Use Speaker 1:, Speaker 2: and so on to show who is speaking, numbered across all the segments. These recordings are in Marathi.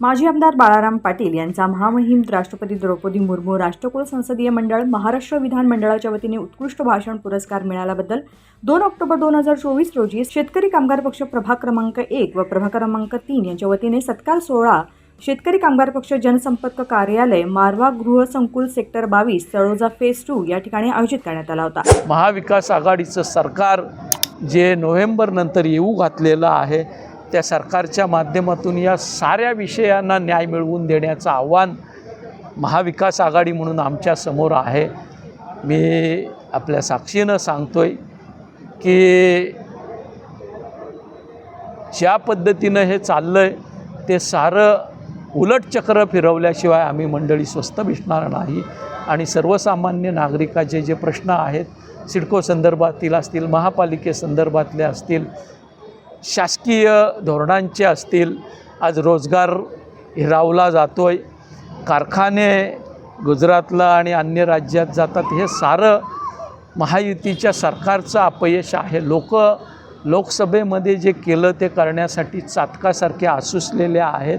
Speaker 1: माजी आमदार बाळाराम पाटील यांचा महामहिम राष्ट्रपती द्रौपदी मुर्मू राष्ट्रकुल संसदीय मंडळ महाराष्ट्र विधानमंडळाच्या वतीने उत्कृष्ट भाषण पुरस्कार मिळाल्याबद्दल दोन ऑक्टोबर दोन हजार चोवीस रोजी शेतकरी कामगार पक्ष प्रभाग क्रमांक एक व प्रभाग क्रमांक तीन यांच्या वतीने सत्कार सोहळा शेतकरी कामगार पक्ष जनसंपर्क कार्यालय मारवा गृहसंकुल सेक्टर बावीस तळोजा फेज टू या ठिकाणी आयोजित करण्यात आला होता.
Speaker 2: महाविकास आघाडीचं सरकार जे नोव्हेंबरनंतर येऊ घातलेलं आहे त्या सरकारच्या माध्यमातून या साऱ्या विषयांना न्याय मिळवून देण्याचं आव्हान महाविकास आघाडी म्हणून आमच्यासमोर आहे. मी आपल्या साक्षीनं सांगतो आहे की ज्या पद्धतीनं हे चाललं आहे ते सारं उलट चक्र फिरवल्याशिवाय आम्ही मंडळी स्वस्त बसणार नाही. आणि सर्वसामान्य नागरिकाचे जे प्रश्न आहेत सिडको संदर्भातील असतील महापालिकेसंदर्भातले असतील शासकीय धोरणांचे असतील आज रोजगार हिरावला जातो आहे कारखाने गुजरातला आणि अन्य राज्यात जातात हे सारं महायुतीच्या सरकारचं अपयश आहे. लोक लोकसभेमध्ये जे केलं ते करण्यासाठी चातकासारखे आसुसलेले आहेत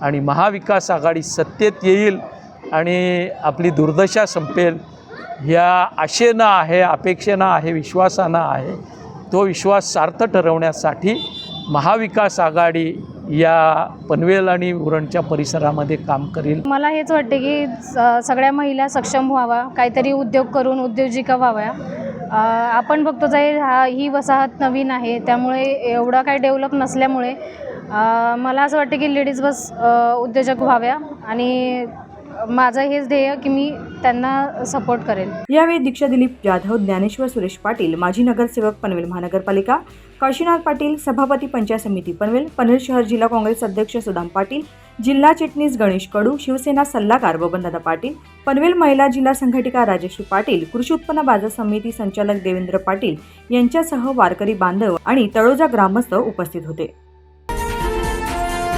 Speaker 2: आणि महाविकास आघाडी सत्तेत येईल आणि आपली दुर्दशा संपेल या आशेनं आहे अपेक्षेनं आहे विश्वासानं आहे. तो विश्वास सार्थ ठरवण्यासाठी महाविकास आघाडी या पनवेल आणि उरणच्या परिसरामध्ये काम करेल.
Speaker 3: मला हेच वाटते की स- सगळ्या महिला सक्षम व्हावा काहीतरी उद्योग करून उद्योजिका व्हाव्या. आपण बघतो आहे हा ही वसाहत नवीन आहे त्यामुळे एवढं काही डेव्हलप नसल्यामुळे मला असं वाटतं की लेडीज बस उद्योजक व्हाव्या. आणि माझं हेच ध्येय की मी त्यांना सपोर्ट करेल.
Speaker 1: यावेळी दीक्षा दिलीप जाधव ज्ञानेश्वर सुरेश पाटील माजी नगरसेवक पनवेल महानगरपालिका काशीनाथ पाटील सभापती पंचायत समिती पनवेल पनवेल शहर जिल्हा काँग्रेस अध्यक्ष सुदाम पाटील जिल्हा चिटणीस गणेश कडू शिवसेना सल्लागार बबनदादा पाटील पनवेल महिला जिल्हा संघटिका राजश्री पाटील कृषी उत्पन्न बाजार समिती संचालक देवेंद्र पाटील यांच्यासह वारकरी बांधव आणि तळोजा ग्रामस्थ उपस्थित होते.